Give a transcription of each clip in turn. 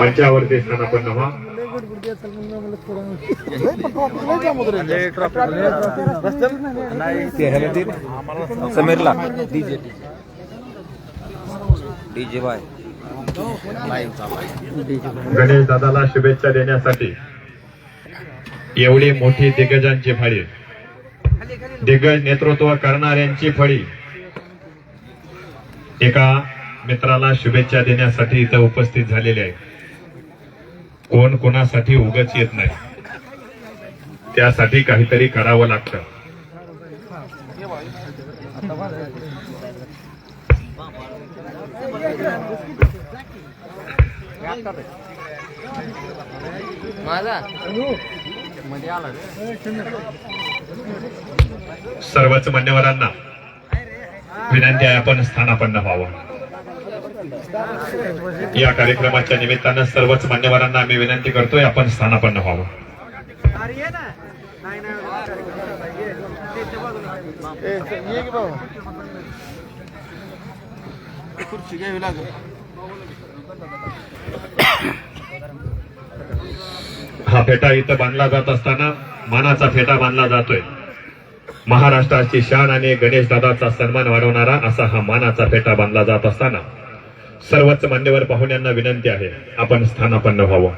मंचावरती स्थानापन्न व्हा समीरला. डीजे. DJ bye. गणेश दादाला शुभेच्छा देण्यासाठी एवढी मोठी दिग्गजांची फळी. दिग्गज नेतृत्व करणाऱ्यांची फळी. एका मित्राला शुभेच्छा देण्यासाठी इथं उपस्थित झालेले आहे कोण कोणासाठी उगच येत नाही. त्यासाठी काहीतरी करावं लागतं. सर्वच मान्यवरांना विनंती आहे आपण स्थानापन्न व्हावं. या कार्यक्रमाच्या निमित्तानं सर्वच मान्यवरांना आम्ही विनंती करतोय आपण स्थानापन्न व्हावं. हा फेटा इथं बांधला जात असताना मानाचा फेटा बांधला जातोय. महाराष्ट्राची शान आणि गणेश दादाचा सन्मान वाढवणारा असा हा मानाचा फेटा बांधला जात असताना सर्वच मान्यवर पाहुण्यांना विनंती आहे. आपण स्थानापन्न व्हावं.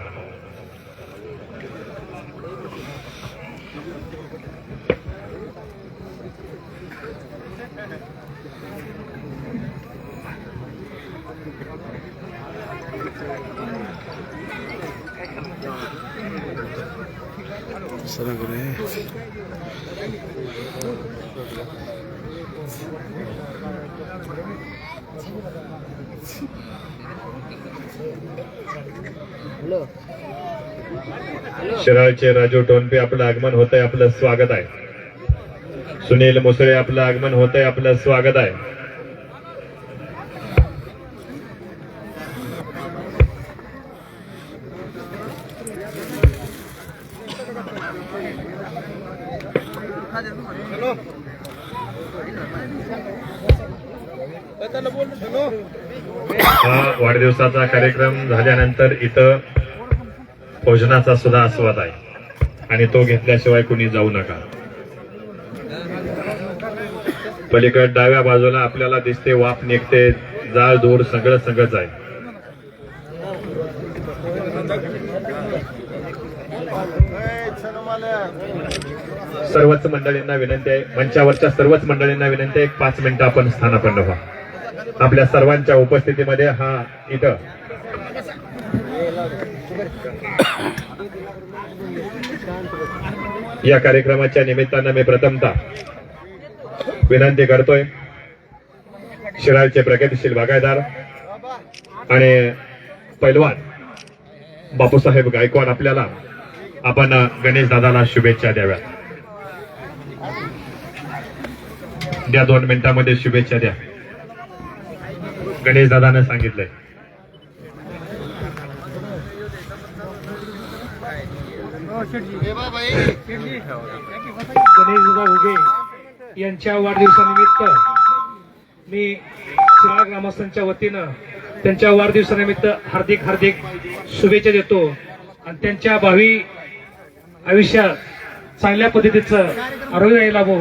शिराळचे राजू टोनपे आपलं आगमन होत आहे आपलं स्वागत आहे. सुनील मुसळे आपलं आगमन होत आहे आपलं स्वागत आहे. हा वाढदिवसाचा कार्यक्रम झाल्यानंतर इथं भोजनाचा सुद्धा आस्वाद आहे. आणि तो घेतल्याशिवाय कुणी जाऊ नका. पलीकड डाव्या बाजूला आपल्याला दिसते वाफ निघते जाळ दूर सगळं सगळंच आहे. सर्वच मंडळींना विनंती आहे मंचावरच्या सर्वच मंडळींना विनंती आहे एक पाच मिनिटं आपण स्थानापन्न व्हा. आपल्या सर्वांच्या उपस्थितीमध्ये हा इथं. या कार्यक्रमाच्या निमित्तानं मी प्रथमता विनंती करतोय शिराळचे प्रगतीशील बागायदार आणि पैलवान बापूसाहेब गायकवाड आपल्याला आपण गणेश दादाला शुभेच्छा द्याव्या द्या दोन मिनिटांमध्ये शुभेच्छा द्या. गणेश दादानं सांगितलंय. गणेशदादा घुगे यांच्या वाढदिवसानिमित्त मी शिराळ ग्रामस्थांच्या वतीनं त्यांच्या वाढदिवसानिमित्त हार्दिक हार्दिक शुभेच्छा देतो. आणि त्यांच्या भावी आयुष्यात चांगल्या पद्धतीचं आरोग्य लाभो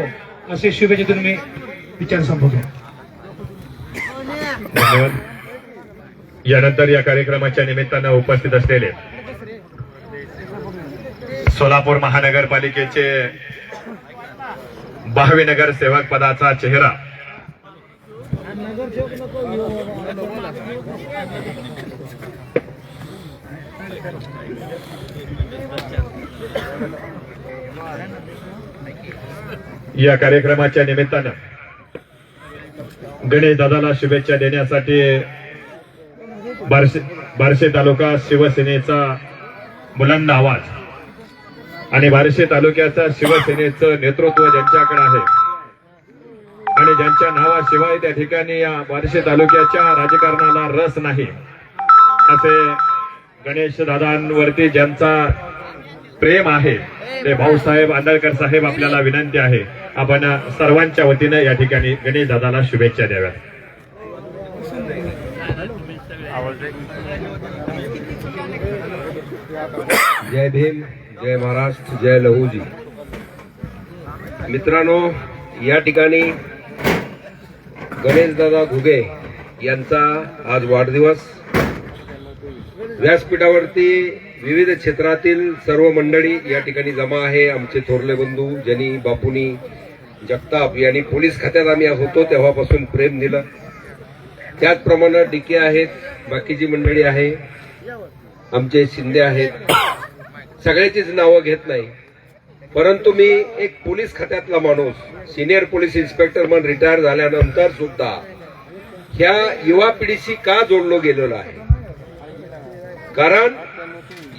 असे शुभेच्छा देऊन मी विचार संपवतो. म्हणून यानंतर या कार्यक्रमाच्या निमित्तानं उपस्थित असलेले सोलापूर महानगरपालिकेचे बहावी नगर सेवक पदाचा चेहरा. या कार्यक्रमाच्या निमित्तानं गणेश दादाला शुभेच्छा देण्यासाठी बारशे बारशे तालुका शिवसेनेचा बुलंद आवाज आणि बारशे तालुक्याचा शिवसेनेचं नेतृत्व ज्यांच्याकडे आहे. आणि ज्यांच्या नावाशिवाय त्या ठिकाणी या बारशे तालुक्याच्या राजकारणाला रस नाही. असे गणेश दादांवरती ज्यांचा प्रेम आहे. ते भाऊसाहेब आंदळकर साहेब आपल्याला विनंती आहे. आपण सर्वांच्या वतीनं या ठिकाणी गणेश दादाला शुभेच्छा द्याव्यात. जय भीम जय महाराष्ट्र जय लहूजी मित्रांनो या ठिकाणी गणेशदादा घुगे यांचा आज वाढदिवस. व्यासपीठावरती विविध क्षेत्रातील सर्व मंडळी या ठिकाणी जमा आहे. आमचे थोरले बंधू जनी बापुनी जगताप यांनी पोलीस खात्यात आम्ही होतो तेव्हापासून प्रेम दिलं. त्याचप्रमाणे डीके आहेत बाकीची मंडळी आहे आमचे शिंदे आहेत सगळ्याचीच नावं घेत नाही. परंतु मी एक पोलीस खात्यातला माणूस सिनियर पोलीस इन्स्पेक्टर म्हणून रिटायर झाल्यानंतर सुद्धा ह्या युवा पिढीशी का जोडलो गेलेलो आहे? कारण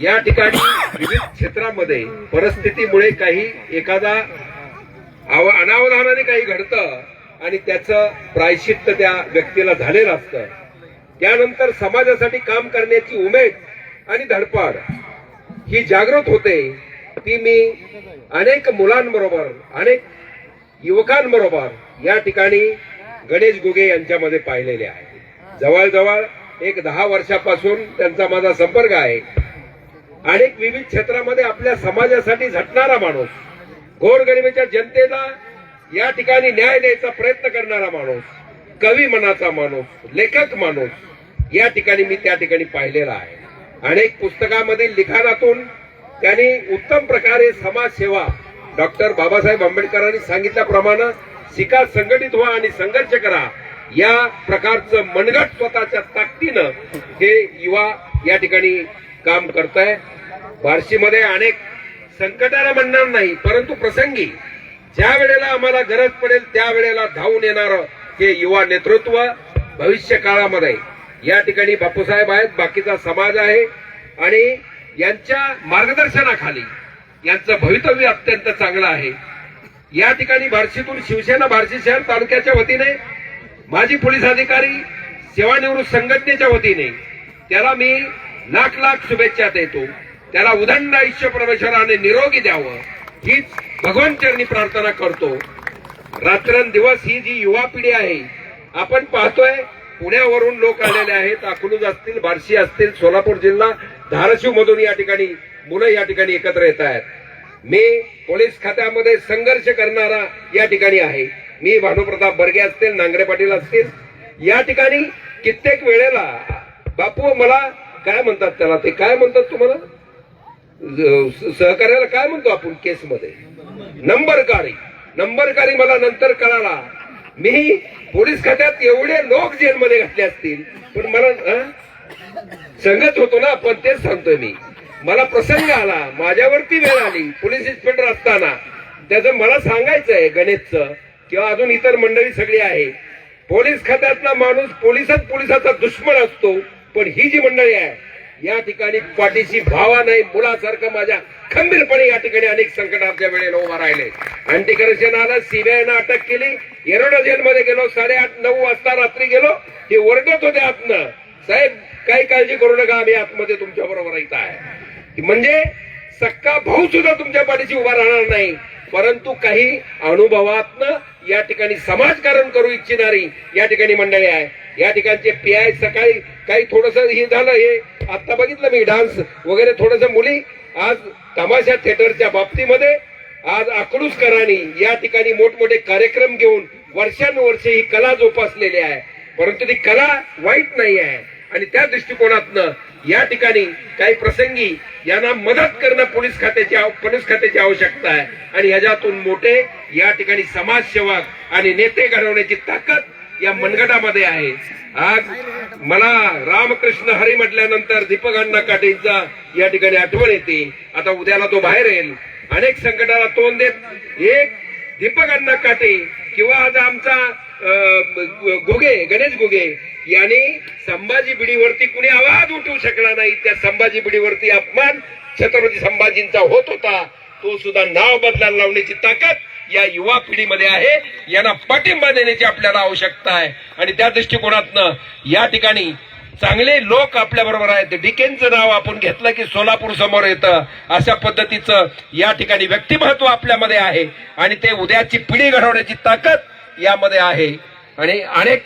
या ठिकाणी विविध क्षेत्रामध्ये परिस्थितीमुळे काही एखादा अनावधानाने काही घडतं आणि त्याचं प्रायश्चित्त त्या व्यक्तीला झालेलं असतं. त्यानंतर समाजासाठी काम करण्याची उमेद आणि धडपड ही जागृत होते. ती मी अनेक मुलांबरोबर अनेक युवकांबरोबर या ठिकाणी गणेश गुगे यांच्यामध्ये पाहिलेले आहे. जवळजवळ एक दहा वर्षापासून त्यांचा माझा संपर्क आहे. अनेक विविध क्षेत्रामध्ये आपल्या समाजासाठी झटणारा माणूस गोरगरिबीच्या जनतेला या ठिकाणी न्याय द्यायचा प्रयत्न करणारा माणूस कवी मनाचा माणूस लेखक माणूस या ठिकाणी मी त्या ठिकाणी पाहिलेला आहे. अनेक पुस्तकामधील लिखाणातून त्यांनी उत्तम प्रकारे समाजसेवा डॉक्टर बाबासाहेब आंबेडकरांनी सांगितल्याप्रमाणे शिका संघटित व्हा आणि संघर्ष करा या प्रकारचं मनगट स्वतःच्या ताकदीनं हे युवा या ठिकाणी काम करताय. आहे बार्शीमध्ये अनेक संकटाला म्हणणार नाही परंतु प्रसंगी ज्या वेळेला आम्हाला गरज पडेल त्यावेळेला धावून येणार हे युवा नेतृत्व भविष्य काळामध्ये या ठिकाणी बापूसाहेब आहेत बाकीचा समाज आहे आणि यांच्या मार्गदर्शनाखाली यांचं भवितव्य अत्यंत चांगलं आहे. या ठिकाणी बार्शीतून शिवसेना बार्शी शहर तालुक्याच्या वतीने माजी पोलीस अधिकारी सेवानिवृत्त संघटनेच्या वतीने त्याला मी लाख लाख शुभेच्छा देतो. त्याला उदंड आयुष्य परमेश्वराने निरोगी द्यावं. हीच भगवानचरणी प्रार्थना करतो. रात्रंदिवस ही जी युवा पिढी आहे आपण पाहतोय पुण्यावरून लोक आलेले आहेत. अकलूज असतील बार्शी असतील सोलापूर जिल्हा धाराशिव मधून या ठिकाणी मुलं या ठिकाणी एकत्र येत आहेत. मी पोलीस खात्यामध्ये संघर्ष करणारा या ठिकाणी आहे. मी भानुप्रताप बर्गे असतील नांगरे पाटील असतील या ठिकाणी कित्येक वेळेला बापू मला काय म्हणतात त्याला? ते काय म्हणतात तुम्हाला? सहकार्याला काय म्हणतो आपण केसमध्ये? नंबरकारी नंबरकारी मला नंतर कळाला. मी पोलीस खात्यात एवढे लोक जेलमध्ये घातले असतील पण मला सांगत संगत होतो ना पण तेच सांगतोय मी. मला प्रसंग आला. माझ्यावरती वेळ आली. पोलीस इन्स्पेक्टर असताना. त्याचं मला सांगायचंय गणेशचं किंवा अजून इतर मंडळी सगळी आहे पोलीस खात्यातला माणूस पोलिसात पोलिसाचा दुश्मन असतो. पण ही जी मंडळी आहे या ठिकाणी पाठीशी भावा नाही मुलासारखं माझ्या खंबीरपणे या ठिकाणी अनेक संकटाच्या वेळेला उभा राहिले. अँटी करप्शन आलं सीबीआयनं अटक केली. येरोडा जेलमध्ये गेलो साडेआठ नऊ वाजता रात्री गेलो. हे ओरडत होते आतनं. साहेब काही काळजी करू नका आम्ही आतमध्ये तुमच्या बरोबर येत आहे. म्हणजे सक्का भाऊ सुद्धा तुमच्या पाठीशी उभा राहणार नाही. परंतु काही अनुभवातनं या ठिकाणी समाजकारण करू इच्छिणारी या ठिकाणी मंडळी आहे. या ठिकाणचे पी आय सकाळी काही थोडस हे झालं हे आता बघितलं मी डान्स वगैरे थोडस मुली आज तमाशा थिएटरच्या बाबतीमध्ये आज अकलूजकरांनी या ठिकाणी मोठमोठे कार्यक्रम घेऊन वर्षानुवर्षे ही कला जोपासलेली आहे. परंतु ती कला वाईट नाही आहे. आणि त्या दृष्टिकोनातनं या ठिकाणी काही प्रसंगी यांना मदत करणं पोलीस खात्याची पोलीस खात्याची आवश्यकता आहे. आणि ह्याच्यातून मोठे या ठिकाणी समाजसेवक आणि नेते घडवण्याची ताकद या मनगटामध्ये आहे. आज मला रामकृष्ण हरी म्हटल्यानंतर दीपक अण्णा काटेंचा या ठिकाणी आठवण येते. आता उद्याला तो बाहेर येईल. अनेक संकटाला तोंड देत एक दीपक अण्णा काटे किंवा आज आमचा अं, गणेश गोगे याने संभाजी बिडीवरती कुणी आवाज उठवू शकला नाही. त्या संभाजी बिडीवरती अपमान छत्रपती संभाजींचा होत होता. तो सुद्धा नाव बदलायला लावण्याची ताकद या युवा पिढीमध्ये आहे. यांना पाठिंबा देण्याची आपल्याला आवश्यकता आहे. आणि त्या दृष्टिकोनातनं या ठिकाणी चांगले लोक आपल्या बरोबर आहेत. डिकेनचं नाव आपण घेतलं की सोलापूर समोर येतं. अशा पद्धतीचं या ठिकाणी व्यक्तिमत्व आपल्यामध्ये आहे. आणि ते उद्याची पिढी घडवण्याची ताकद यामध्ये आहे. आणि अनेक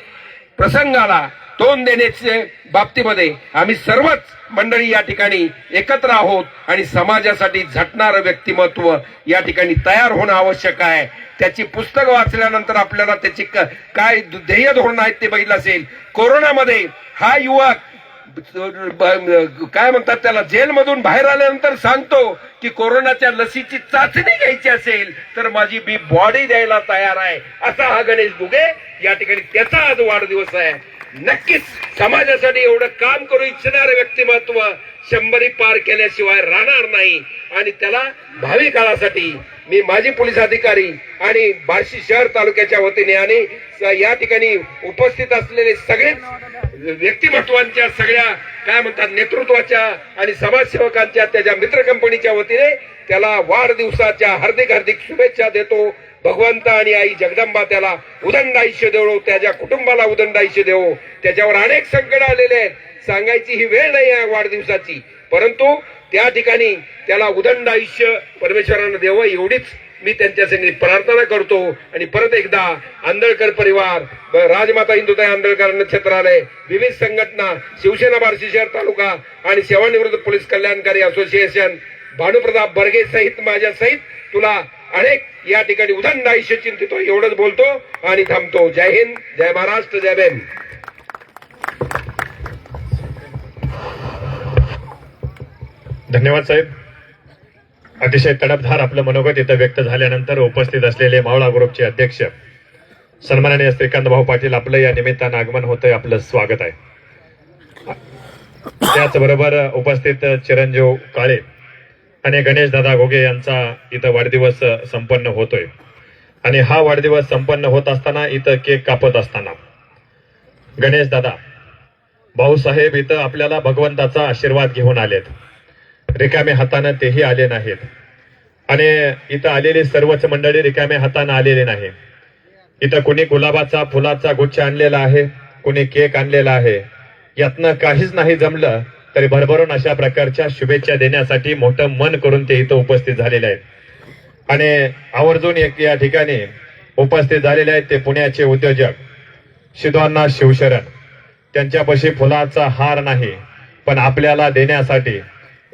प्रसंगाला तोंड देण्याचे बाबतीमध्ये आम्ही सर्वच मंडळी या ठिकाणी एकत्र आहोत आणि समाजासाठी झटणारं व्यक्तिमत्व या ठिकाणी तयार होणं आवश्यक आहे. त्याची पुस्तकं वाचल्यानंतर आपल्याला त्याची काय ध्येय धोरण आहेत ते बघितलं असेल. कोरोनामध्ये हा युवक काय म्हणतात त्याला जेलमधून बाहेर आल्यानंतर सांगतो की कोरोनाच्या लसीची चाचणी घ्यायची असेल तर माझी मी बॉडी द्यायला तयार आहे. असा हा गणेश दुगे या ठिकाणी त्याचा आज वाढदिवस आहे. नक्कीच समाजासाठी एवढं काम करू इच्छिणारं व्यक्तिमत्व शंभरी पार केल्याशिवाय राहणार नाही. आणि त्याला भावी काळासाठी मी माजी पोलीस अधिकारी आणि बार्शी शहर तालुक्याच्या वतीने आणि या ठिकाणी उपस्थित असलेले सगळेच व्यक्तिमत्वांच्या सगळ्या काय म्हणतात नेतृत्वाच्या आणि समाजसेवकांच्या त्याच्या मित्र कंपनीच्या वतीने त्याला वाढदिवसाच्या हार्दिक हार्दिक शुभेच्छा देतो. भगवंत आणि आई जगदंबा त्याला उदंड आयुष्य देवो त्याच्या कुटुंबाला उदंड आयुष्य देवो. त्याच्यावर अनेक संकट आलेले आहेत. सांगायची ही वेळ नाही आहे वाढदिवसाची. परंतु त्या ठिकाणी त्याला उदंड आयुष्य परमेश्वरानं देवं एवढीच मी त्यांच्या संगी प्रार्थना करतो. आणि परत एकदा आंदळकर परिवार राजमाता हिंदुताई आंदळकर नक्षत्रालय विविध संघटना शिवसेना बार्शी शहर तालुका आणि सेवानिवृत्त पोलीस कल्याणकारी असोसिएशन भानुप्रताप बर्गे सहित माझ्या सहित तुला अनेक या ठिकाणी उदंड आयुष्य चिंतितो एवढंच बोलतो आणि थांबतो. जय हिंद जय महाराष्ट्र जय बेन धन्यवाद साहेब. अतिशय तडपधार आपलं मनोगत इथं व्यक्त झाल्यानंतर उपस्थित असलेले मावळा ग्रुपचे अध्यक्ष सन्माननीय श्रीकांत भाऊ पाटील आपलं या निमित्तानं आगमन होतंय आपलं स्वागत आहे. त्याचबरोबर उपस्थित चिरंजीव काळे आणि गणेश दादा घोगे यांचा इथं वाढदिवस संपन्न होतोय. आणि हा वाढदिवस संपन्न होत असताना इथं केक कापत असताना. गणेश दादा भाऊसाहेब इथं आपल्याला भगवंताचा आशीर्वाद घेऊन आलेत. रिकामे हातानं तेही आले नाहीत. आणि इथं आलेली सर्वच मंडळी रिकामे हातानं आलेले नाही. इथं कुणी गुलाबाचा फुलाचा गुच्छ आणलेला आहे कुणी केक आणलेला आहे. यातनं काहीच नाही जमलं तरी भरभरून अशा प्रकारच्या शुभेच्छा देण्यासाठी मोठं मन करून ते इथं उपस्थित झालेले आहेत. आणि आवर्जून एक या ठिकाणी उपस्थित झालेले आहेत ते पुण्याचे उद्योजक शिद्वांना शिवशरण. त्यांच्यापाशी फुलाचा हार नाही पण आपल्याला देण्यासाठी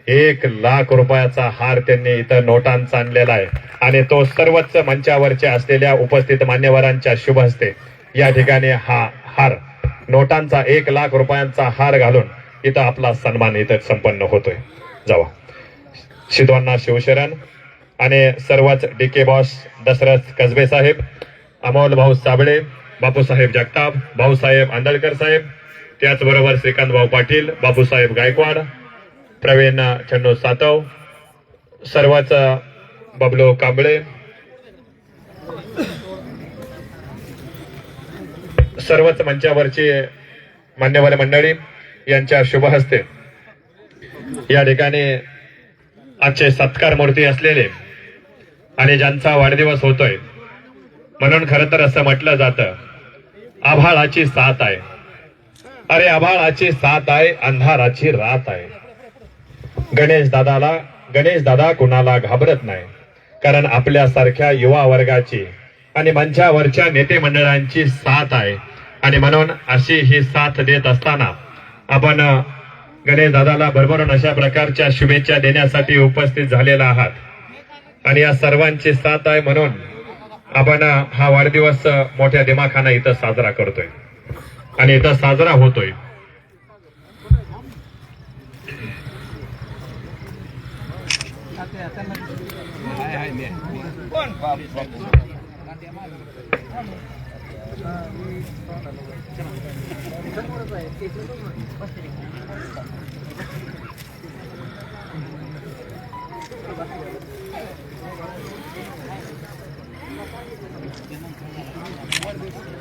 एक लाख रुपयाचा हार त्यांनी इथं नोटांचा आणलेला आहे. आणि तो सर्वच मंचावरच्या असलेल्या उपस्थित मान्यवरांच्या शुभ हस्ते या ठिकाणी हा हार नोटांचा एक लाख रुपयांचा हार घालून इथं आपला सन्मान इथं संपन्न होतोय. जावा. शिद्वांना शिवशरण आणि सर्वच D K boss Dashrath Kasbe साहेब अमोल भाऊ साबळे बापूसाहेब जगताप भाऊसाहेब आंदळकर साहेब त्याचबरोबर श्रीकांत भाऊ पाटील बापूसाहेब गायकवाड प्रवीण छन्नू सातव सर्वच बबलो कांबळे सर्वच मंचावरची मान्यवर मंडळी यांच्या शुभ हस्ते. या ठिकाणी आजचे सत्कार मूर्ती असलेले आणि ज्यांचा वाढदिवस होतोय म्हणून खरं तर असं म्हटलं जातं आभाळाची साथ आहे. अरे आभाळाची साथ आहे अंधाराची रात आहे. गणेश दादाला गणेश दादा कुणाला घाबरत नाही कारण आपल्यासारख्या युवा वर्गाची आणि मंचावरच्या नेते मंडळांची साथ आहे. आणि म्हणून अशी ही साथ देत असताना आपण गणेश दादाला भरभरून अशा प्रकारच्या शुभेच्छा देण्यासाठी उपस्थित झालेला आहात. आणि या सर्वांची साथ आहे म्हणून आपण हा वाढदिवस मोठ्या दिमाखानं इथं साजरा करतोय. आणि इथं साजरा होतोय.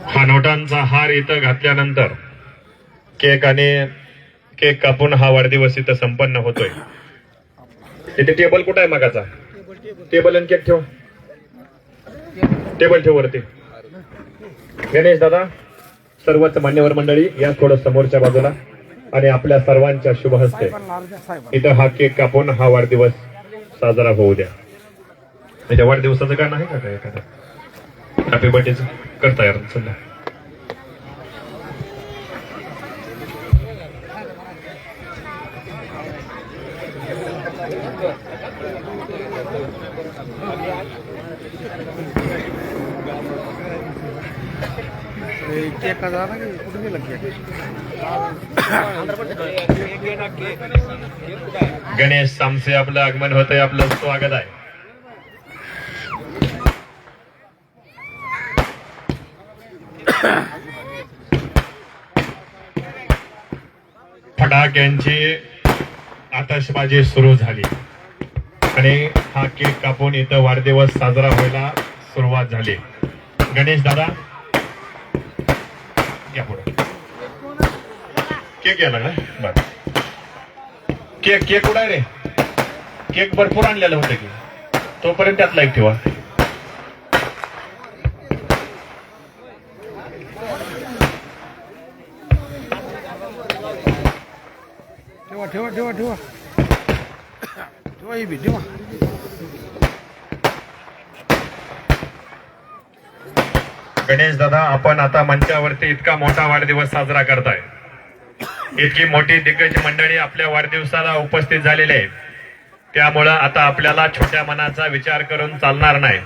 हा नोटांचा हार इथं घातल्यानंतर केक आणि केक कापून हा वाढदिवस इथं संपन्न होतोय. इथे टेबल कुठं आहे मगाचा? टेबल आणि केक ठेव. टेबल ठेव वरती. गणेश दादा सर्वच मान्यवर मंडळी या थोडं समोरच्या बाजूला आणि आपल्या सर्वांच्या शुभ हस्ते. इथं हा केक कापून हा वाढदिवस साजरा होऊ द्या. त्याच्या वाढदिवसाचं काय नाही का काय एखादं? हॅपी बर्थडेच करता यार सध्या गणेश सामसे आपलं आगमन होतंय आपलं स्वागत आहे. फटाक्यांची आतषबाजी सुरू झाली. आणि हा केक कापून इथं वाढदिवस साजरा व्हायला सुरुवात झाली. गणेश दादा या पुढे केक यायला लागला? बर. केक केक उडाय रे. केक भरपूर आणलेलं होतं की. तोपर्यंत त्यातला एक ठेवा. ठेवा ठेवा ठेवा ठेवा. ठेवा ही बी ठेवा. गणेश दादा आपण आता मंचावरती इतका मोठा वाढदिवस साजरा करताय. इतकी मोठी दिग्गज मंडळी आपल्या वाढदिवसाला उपस्थित झालेली आहे. त्यामुळं आता आपल्याला छोट्या मनाचा विचार करून चालणार नाही.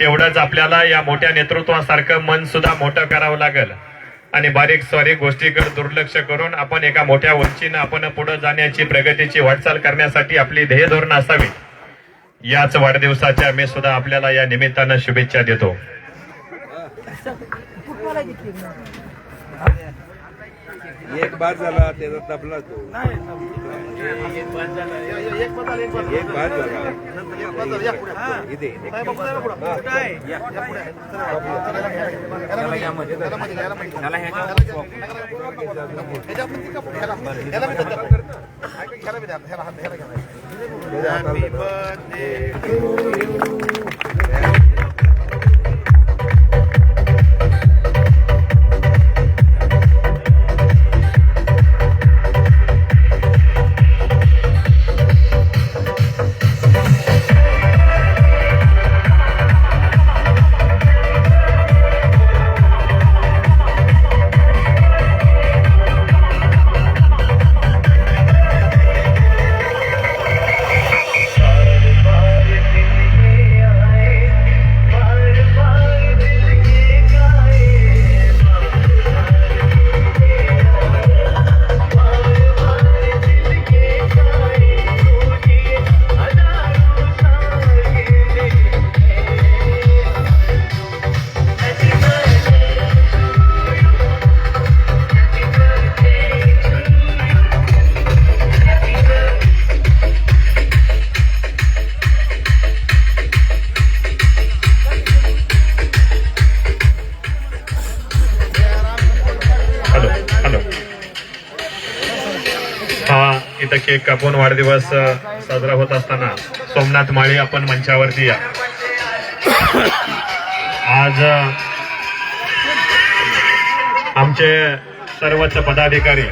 तेवढंच आपल्याला या मोठ्या नेतृत्वासारखं मन सुद्धा मोठं करावं लागेल. आणि बारीक सारीक गोष्टीकडे दुर्लक्ष करून आपण एका मोठ्या उंचीनं आपण पुढे जाण्याची प्रगतीची वाटचाल करण्यासाठी आपली ध्येय धोरण असावी. याच वाढदिवसाच्या मी सुद्धा आपल्याला या निमित्तानं शुभेच्छा देतो. एक बाद झाला त्याचा तबला तो. एक बाद झाला. इथे केक कापून वाढदिवस साजरा होत असताना सोमनाथ माळी आपण मंचावरती या. आज आमचे सर्वच पदाधिकारी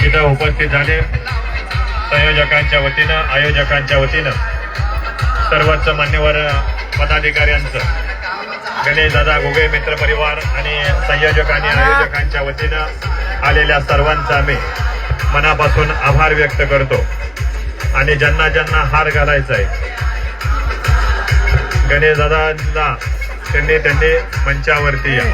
तिथं उपस्थित झाले. संयोजकांच्या वतीनं आयोजकांच्या वतीनं सर्वच मान्यवर पदाधिकाऱ्यांचं गणेश दादा गोगे मित्र परिवार आणि संयोजक आणि आयोजकांच्या वतीनं आलेल्या सर्वांचा आम्ही मनापासून आभार व्यक्त करतो. आणि ज्यांना ज्यांना हार घालायचा आहे. गणेशदादांना त्यांनी त्यांनी मंचावरती या.